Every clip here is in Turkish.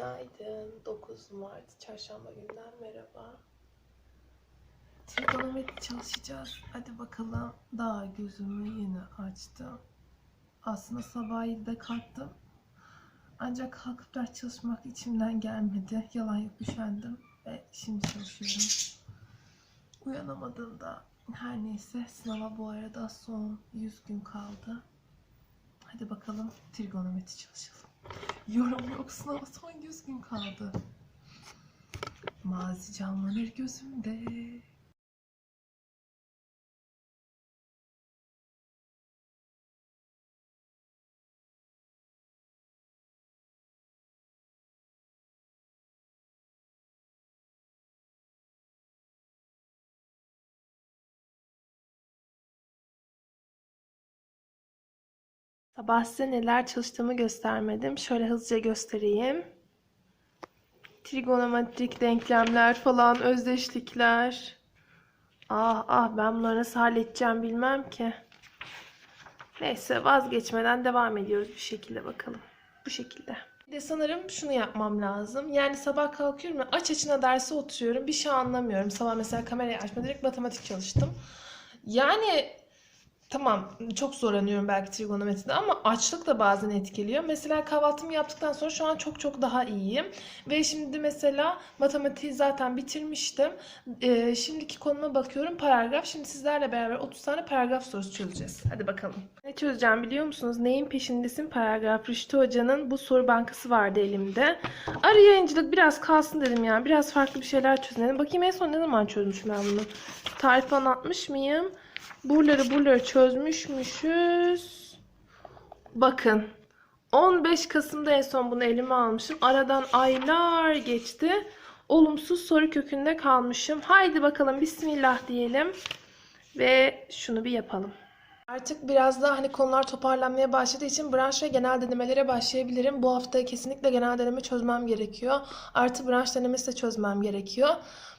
Günaydın. 9 Mart Çarşamba günden merhaba. Trigonometri çalışacağız. Hadi bakalım. Daha gözümü yeni açtım. Aslında sabah 7'de kalktım. Ancak kalkıp ders çalışmak içimden gelmedi. Yalan yok üşendim. Ve şimdi çalışıyorum. Uyanamadığımda her neyse sınava bu arada son 100 gün kaldı. Hadi bakalım trigonometri çalışalım. Yorum yok sınava son 100 gün kaldı. Mazi canlanır gözümde. Sabah size neler çalıştığımı göstermedim. Şöyle hızlıca göstereyim. Trigonometrik denklemler falan, özdeşlikler. Ah ah ben bunları nasıl halledeceğim bilmem ki. Neyse vazgeçmeden devam ediyoruz bir şekilde bakalım. Bu şekilde. Bir de sanırım şunu yapmam lazım. Yani sabah kalkıyorum ve aç açına derse oturuyorum. Bir şey anlamıyorum. Sabah mesela kamerayı açma direkt matematik çalıştım. Yani Tamam çok zorlanıyorum belki trigonometride ama açlık da bazen etkiliyor. Mesela kahvaltımı yaptıktan sonra şu an çok çok daha iyiyim. Ve şimdi mesela matematiği zaten bitirmiştim. Ee, şimdiki konuma bakıyorum paragraf. Şimdi sizlerle beraber 30 tane paragraf sorusu çözeceğiz. Hadi bakalım. Ne çözeceğim biliyor musunuz? Neyin peşindesin paragraf? Rüştü Hoca'nın bu soru bankası vardı elimde. Arı yayıncılık biraz kalsın dedim yani. Biraz farklı bir şeyler çözelim. Bakayım en son ne zaman çözmüşüm ben bunu? Tarif anlatmış mıyım? Buraları buraları çözmüşmüşüz. Bakın. 15 Kasım'da en son bunu elime almışım. Aradan aylar geçti. Olumsuz soru kökünde kalmışım. Haydi bakalım bismillah diyelim. Ve şunu bir yapalım. Artık biraz daha hani konular toparlanmaya başladığı için branş ve genel denemelere başlayabilirim. Bu hafta kesinlikle genel deneme çözmem gerekiyor. Artı branş denemesi de çözmem gerekiyor.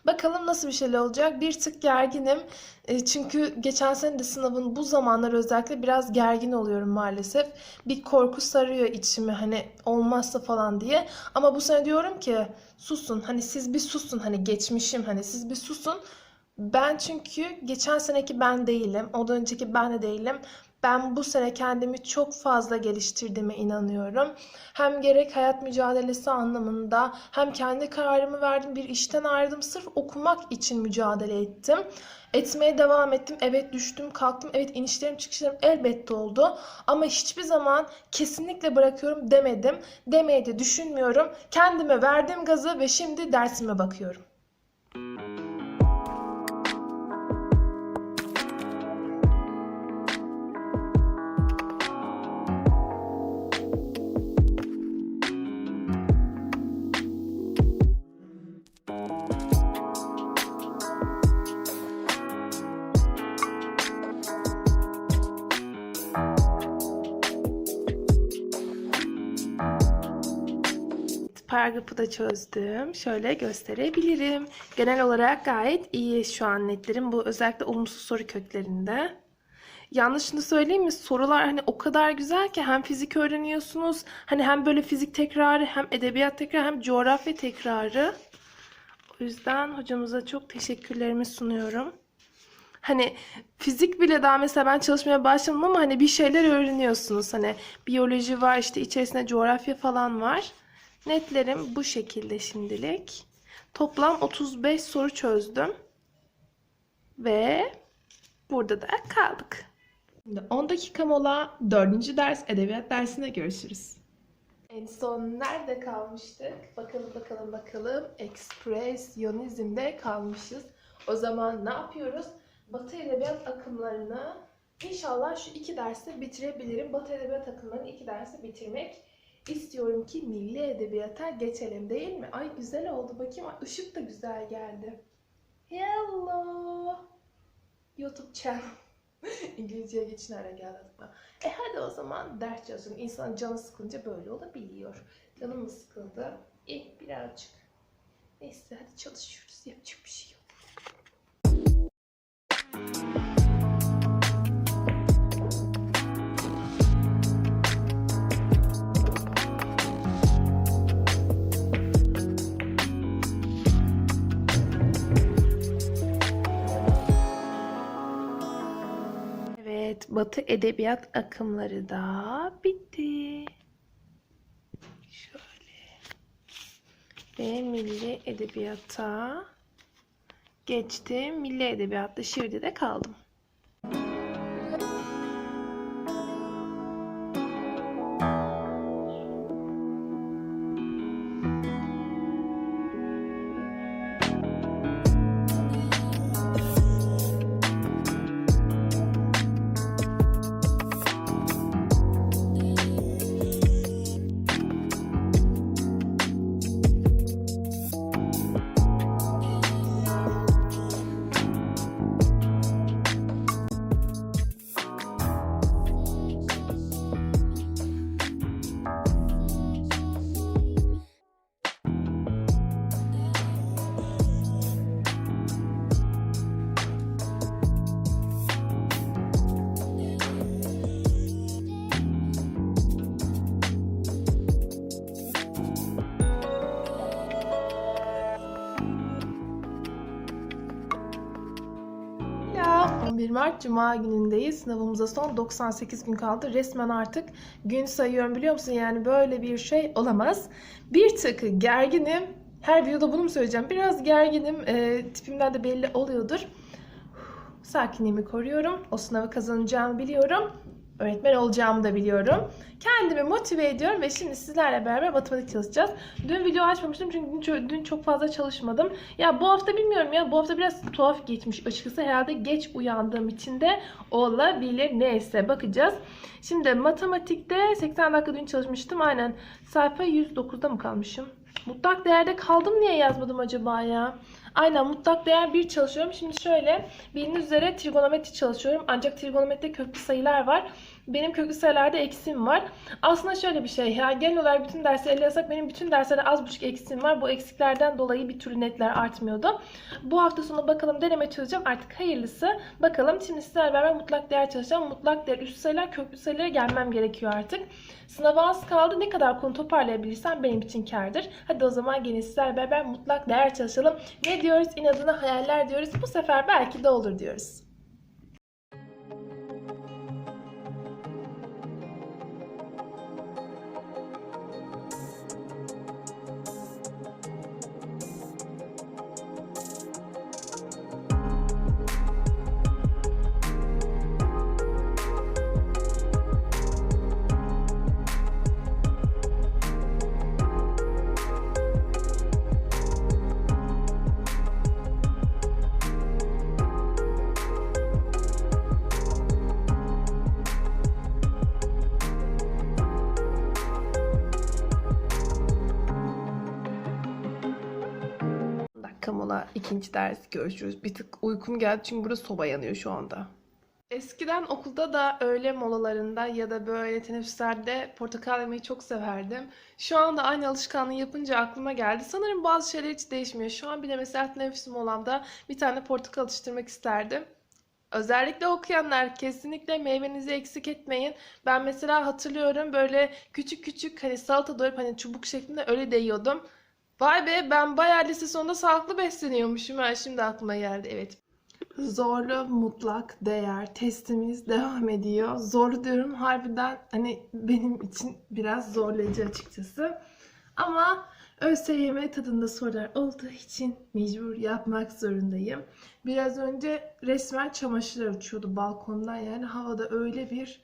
Bakalım nasıl bir şeyler olacak. Bir tık gerginim. E, çünkü geçen sene de sınavın bu zamanlar özellikle biraz gergin oluyorum maalesef. Bir korku sarıyor içimi hani olmazsa falan diye. Ama bu sene diyorum ki susun. Hani siz bir susun. Hani geçmişim. Hani siz bir susun. Ben çünkü geçen seneki ben değilim. Ondan önceki ben de değilim. Ben bu sene kendimi çok fazla geliştirdiğime inanıyorum. Hem gerek hayat mücadelesi anlamında hem kendi kararımı verdim. Bir işten ayrıldım. Sırf okumak için mücadele ettim. Etmeye devam ettim. Evet düştüm, kalktım. Evet inişlerim, çıkışlarım elbette oldu. Ama hiçbir zaman kesinlikle bırakıyorum demedim. Demeye de düşünmüyorum. Kendime verdim gazı ve şimdi dersime bakıyorum. Paragrafı da çözdüm. Şöyle gösterebilirim. Genel olarak gayet iyi şu an netlerim. Bu özellikle olumsuz soru köklerinde. Yanlışını söyleyeyim mi? Sorular hani o kadar güzel ki hem fizik öğreniyorsunuz. Hani hem böyle fizik tekrarı hem edebiyat tekrarı hem coğrafya tekrarı. O yüzden hocamıza çok teşekkürlerimi sunuyorum. Hani fizik bile daha mesela ben çalışmaya başladım ama hani bir şeyler öğreniyorsunuz. Hani biyoloji var işte içerisinde coğrafya falan var. Netlerim bu şekilde şimdilik. Toplam 35 soru çözdüm. Ve burada da kaldık. Şimdi 10 dakika mola 4. ders edebiyat dersinde görüşürüz. En son nerede kalmıştık? Bakalım bakalım bakalım. Ekspresyonizmde kalmışız. O zaman ne yapıyoruz? Batı edebiyat akımlarını inşallah şu iki derste bitirebilirim. Batı edebiyat akımlarını iki derste bitirmek istiyorum ki milli edebiyata geçelim değil mi? Ay güzel oldu bakayım. Ay, ışık da güzel geldi. Hello. YouTube channel. İngilizceye geçin ara geldi aklıma. E hadi o zaman ders çalışalım. İnsanın canı sıkılınca böyle olabiliyor. Canım mı sıkıldı? İyi birazcık. Neyse hadi çalışıyoruz. Yapacak bir şey yok. Batı Edebiyat akımları da bitti. Şöyle. Ve Milli Edebiyata geçtim. Milli Edebiyat'ta şiirde de kaldım. Cuma günündeyiz. Sınavımıza son 98 gün kaldı. Resmen artık gün sayıyorum biliyor musun? Yani böyle bir şey olamaz. Bir tık gerginim. Her videoda bunu mu söyleyeceğim? Biraz gerginim. Ee, tipimden de belli oluyordur. Sakinliğimi koruyorum. O sınavı kazanacağımı biliyorum. Öğretmen olacağımı da biliyorum. Kendimi motive ediyorum ve şimdi sizlerle beraber matematik çalışacağız. Dün video açmamıştım çünkü dün, ço- dün çok fazla çalışmadım. Ya bu hafta bilmiyorum ya bu hafta biraz tuhaf geçmiş açıkçası. Herhalde geç uyandığım için de olabilir. Neyse bakacağız. Şimdi matematikte 80 dakika dün çalışmıştım. Aynen sayfa 109'da mı kalmışım? Mutlak değerde kaldım niye yazmadım acaba ya? Aynen mutlak değer 1 çalışıyorum. Şimdi şöyle bildiğiniz üzere trigonometri çalışıyorum. Ancak trigonometride köklü sayılar var. Benim köklü sayılarda eksim var. Aslında şöyle bir şey ya genel olarak bütün dersleri ele alsak benim bütün derslerde az buçuk eksim var. Bu eksiklerden dolayı bir türlü netler artmıyordu. Bu hafta sonu bakalım deneme çözeceğim. Artık hayırlısı. Bakalım şimdi sizlerle beraber mutlak değer çalışacağım. Mutlak değer üst sayılar köklü sayılara gelmem gerekiyor artık. Sınava az kaldı. Ne kadar konu toparlayabilirsem benim için kârdır. Hadi o zaman gene sizlerle beraber mutlak değer çalışalım. Ne diyoruz? İnadına hayaller diyoruz. Bu sefer belki de olur diyoruz. İkinci ders görüşürüz. Bir tık uykum geldi çünkü burada soba yanıyor şu anda. Eskiden okulda da öğle molalarında ya da böyle teneffüslerde portakal yemeyi çok severdim. Şu anda aynı alışkanlığı yapınca aklıma geldi. Sanırım bazı şeyler hiç değişmiyor. Şu an bile mesela teneffüs molamda bir tane portakal atıştırmak isterdim. Özellikle okuyanlar kesinlikle meyvenizi eksik etmeyin. Ben mesela hatırlıyorum böyle küçük küçük hani salata doğrayıp hani çubuk şeklinde öyle de yiyordum. Vay be ben bayağı lise sonunda sağlıklı besleniyormuşum. Ha, şimdi aklıma geldi evet. Zorlu mutlak değer testimiz devam ediyor. Zorlu diyorum harbiden hani benim için biraz zorlayıcı açıkçası. Ama ÖSYM tadında sorular olduğu için mecbur yapmak zorundayım. Biraz önce resmen çamaşırlar uçuyordu balkondan yani havada öyle bir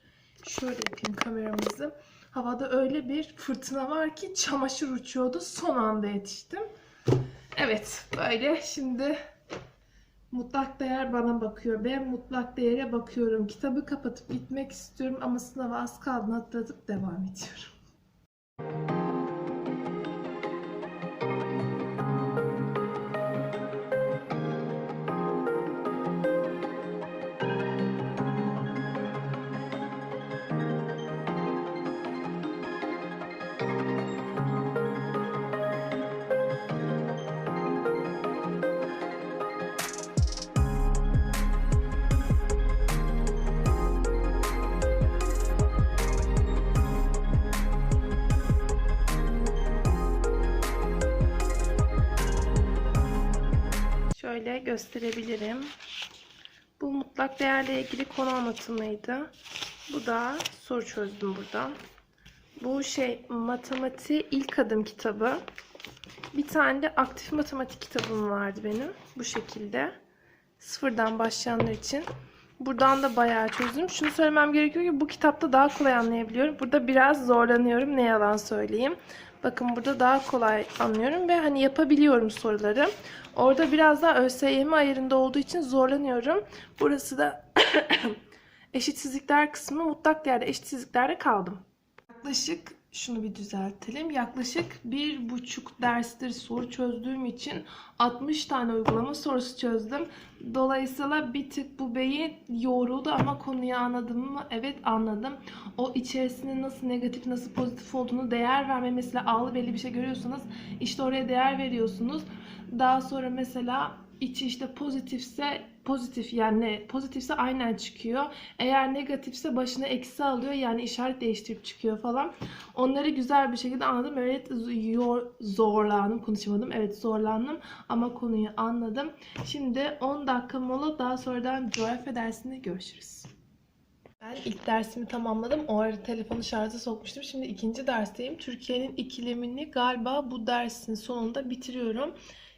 şöyle yapayım kameramızı. Havada öyle bir fırtına var ki çamaşır uçuyordu. Son anda yetiştim. Evet böyle şimdi mutlak değer bana bakıyor. Ben mutlak değere bakıyorum. Kitabı kapatıp gitmek istiyorum ama sınava az kaldığını hatırlatıp devam ediyorum. Gösterebilirim. Bu mutlak değerle ilgili konu anlatımıydı. Bu da soru çözdüm buradan. Bu şey matematiği ilk adım kitabı. Bir tane de aktif matematik kitabım vardı benim. Bu şekilde. Sıfırdan başlayanlar için. Buradan da bayağı çözdüm. Şunu söylemem gerekiyor ki bu kitapta daha kolay anlayabiliyorum. Burada biraz zorlanıyorum. Ne yalan söyleyeyim. Bakın burada daha kolay anlıyorum ve hani yapabiliyorum soruları. Orada biraz daha ÖSYM ayarında olduğu için zorlanıyorum. Burası da eşitsizlikler kısmı mutlak değerde eşitsizliklerde kaldım. Yaklaşık şunu bir düzeltelim. Yaklaşık bir buçuk derstir soru çözdüğüm için 60 tane uygulama sorusu çözdüm. Dolayısıyla bir tık bu beyin yoruldu ama konuyu anladım mı? Evet anladım. O içerisinde nasıl negatif nasıl pozitif olduğunu değer verme mesela ağlı belli bir şey görüyorsanız işte oraya değer veriyorsunuz. Daha sonra mesela içi işte pozitifse pozitif yani pozitifse aynen çıkıyor. Eğer negatifse başına eksi alıyor yani işaret değiştirip çıkıyor falan. Onları güzel bir şekilde anladım. Evet zorlandım konuşamadım. Evet zorlandım ama konuyu anladım. Şimdi 10 dakika mola daha sonradan coğrafya dersinde görüşürüz. Ben ilk dersimi tamamladım. O arada telefonu şarja sokmuştum. Şimdi ikinci dersteyim. Türkiye'nin ikilemini galiba bu dersin sonunda bitiriyorum.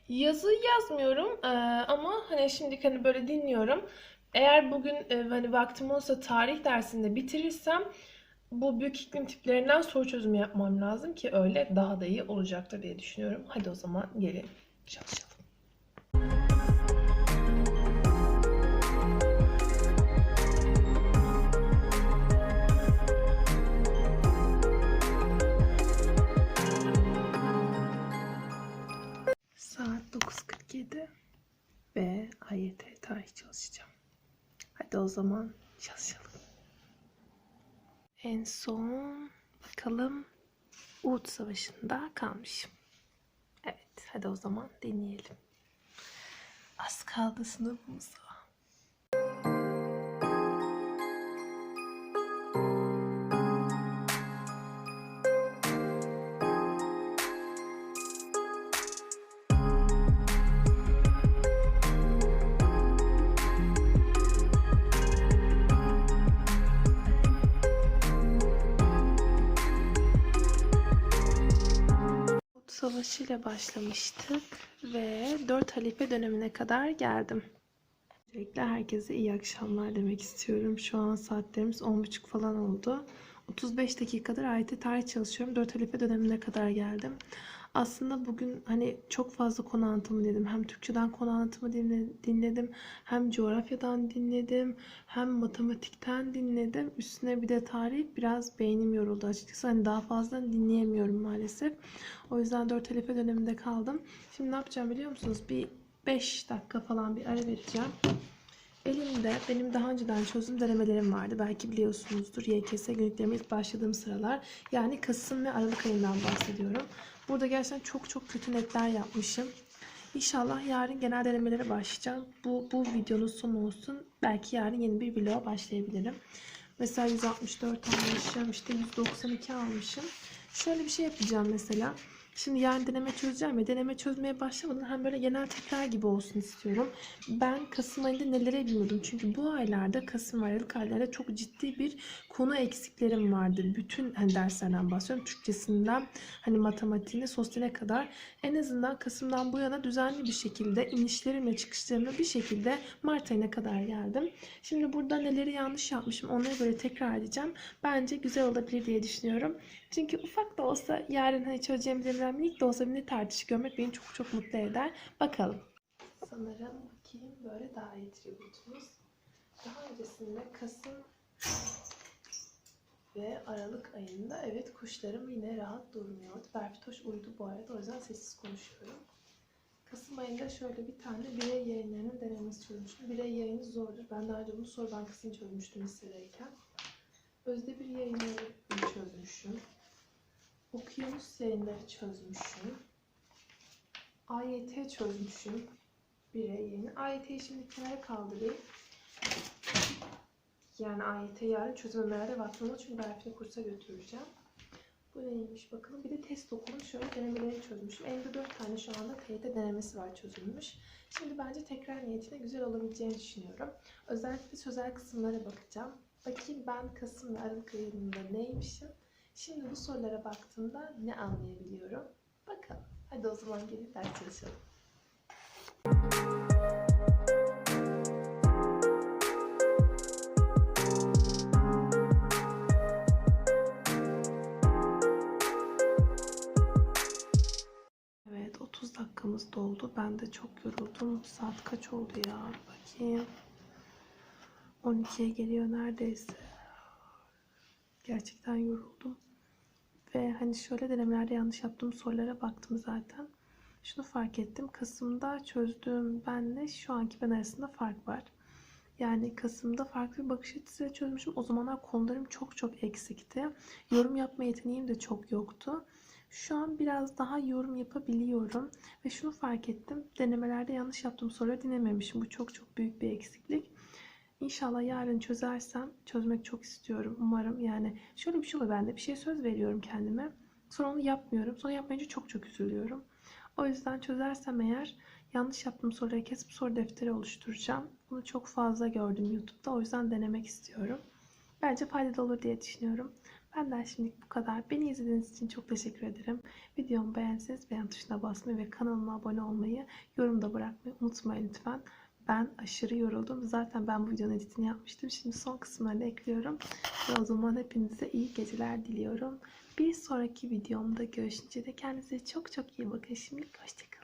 Yazı yazmıyorum ama hani şimdi hani böyle dinliyorum. Eğer bugün e, hani vaktim olsa tarih dersinde bitirirsem bu büyük iklim tiplerinden soru çözümü yapmam lazım ki öyle daha da iyi olacaktır diye düşünüyorum. Hadi o zaman gelin çalışalım. 9.47 ve AYT tarih çalışacağım. Hadi o zaman çalışalım. En son bakalım Uhud Savaşı'nda kalmışım. Evet, hadi o zaman deneyelim. Az kaldı sınavımıza. Savaşı ile başlamıştık ve 4 halife dönemine kadar geldim. Öncelikle herkese iyi akşamlar demek istiyorum. Şu an saatlerimiz 10.30 falan oldu. 35 dakikadır AYT tarih çalışıyorum. 4 halife dönemine kadar geldim. Aslında bugün hani çok fazla konu anlatımı dinledim. Hem Türkçeden konu anlatımı dinle- dinledim. Hem coğrafyadan dinledim. Hem matematikten dinledim. Üstüne bir de tarih biraz beynim yoruldu açıkçası. Hani daha fazla dinleyemiyorum maalesef. O yüzden 4 halife döneminde kaldım. Şimdi ne yapacağım biliyor musunuz? Bir 5 dakika falan bir ara vereceğim. Elimde benim daha önceden çözüm denemelerim vardı. Belki biliyorsunuzdur. YKS günlüklerime ilk başladığım sıralar. Yani Kasım ve Aralık ayından bahsediyorum. Burada gerçekten çok çok kötü netler yapmışım. İnşallah yarın genel denemelere başlayacağım. Bu, bu videonun sonu olsun. Belki yarın yeni bir vloga başlayabilirim. Mesela 164 almışım. işte 192 almışım. Şöyle bir şey yapacağım mesela. Şimdi yarın deneme çözeceğim ya deneme çözmeye başlamadan hem böyle genel tekrar gibi olsun istiyorum. Ben Kasım ayında nelere bilmiyordum. Çünkü bu aylarda Kasım ve Aralık aylarda çok ciddi bir konu eksiklerim vardı. Bütün hani derslerden bahsediyorum. Türkçesinden hani matematiğine, sosyaline kadar en azından Kasım'dan bu yana düzenli bir şekilde inişlerimle çıkışlarımla bir şekilde Mart ayına kadar geldim. Şimdi burada neleri yanlış yapmışım onları böyle tekrar edeceğim. Bence güzel olabilir diye düşünüyorum. Çünkü ufak da olsa yarın hani çözeceğim denemem minik de olsa bir ne tartışık görmek beni çok çok mutlu eder. Bakalım. Sanırım bakayım böyle daha iyi tributumuz. Daha öncesinde Kasım ve Aralık ayında evet kuşlarım yine rahat durmuyordu. Berfitoş uyudu bu arada o yüzden sessiz konuşuyorum. Kasım ayında şöyle bir tane birey yayınlarının denemesi çözmüştüm. Birey yayını zordur. Ben daha önce bunu soru bankasını çözmüştüm lisedeyken. Özde bir yayınları çözmüşüm. Okyanus yayınları çözmüşüm. AYT çözmüşüm. Birey yayını. AYT'yi şimdi kenara kaldırayım. Yani AYT yarın vaktim olur çünkü Berfin'i kursa götüreceğim. Bu neymiş bakalım. Bir de test okumuş. Şöyle denemeleri çözmüşüm. Elimde 4 tane şu anda TYT denemesi var çözülmüş. Şimdi bence tekrar niyetine güzel olabileceğini düşünüyorum. Özellikle sözel kısımlara bakacağım. Bakayım ben Kasım ve Aralık ayında neymişim. Şimdi bu sorulara baktığımda ne anlayabiliyorum? Bakalım. Hadi o zaman gelin ders çalışalım. Evet 30 dakikamız doldu. Ben de çok yoruldum. Saat kaç oldu ya? Bakayım. 12'ye geliyor neredeyse. Gerçekten yoruldum. Ve hani şöyle denemelerde yanlış yaptığım sorulara baktım zaten. Şunu fark ettim. Kasım'da çözdüğüm benle şu anki ben arasında fark var. Yani Kasım'da farklı bir bakış açısıyla çözmüşüm. O zamanlar konularım çok çok eksikti. Yorum yapma yeteneğim de çok yoktu. Şu an biraz daha yorum yapabiliyorum. Ve şunu fark ettim. Denemelerde yanlış yaptığım soruları dinlememişim. Bu çok çok büyük bir eksiklik. İnşallah yarın çözersem, çözmek çok istiyorum. Umarım yani şöyle bir şey oluyor bende. Bir şey söz veriyorum kendime. Sonra onu yapmıyorum. Sonra yapmayınca çok çok üzülüyorum. O yüzden çözersem eğer yanlış yaptığım soruları kesip soru defteri oluşturacağım. Bunu çok fazla gördüm YouTube'da. O yüzden denemek istiyorum. Bence faydalı olur diye düşünüyorum. Benden şimdilik bu kadar. Beni izlediğiniz için çok teşekkür ederim. Videomu beğenseniz beğen tuşuna basmayı ve kanalıma abone olmayı, yorumda bırakmayı unutmayın lütfen. Ben aşırı yoruldum. Zaten ben bu videonun editini yapmıştım. Şimdi son kısımlarını ekliyorum. Ve o zaman hepinize iyi geceler diliyorum. Bir sonraki videomda görüşünce de kendinize çok çok iyi bakın. Şimdilik hoşçakalın.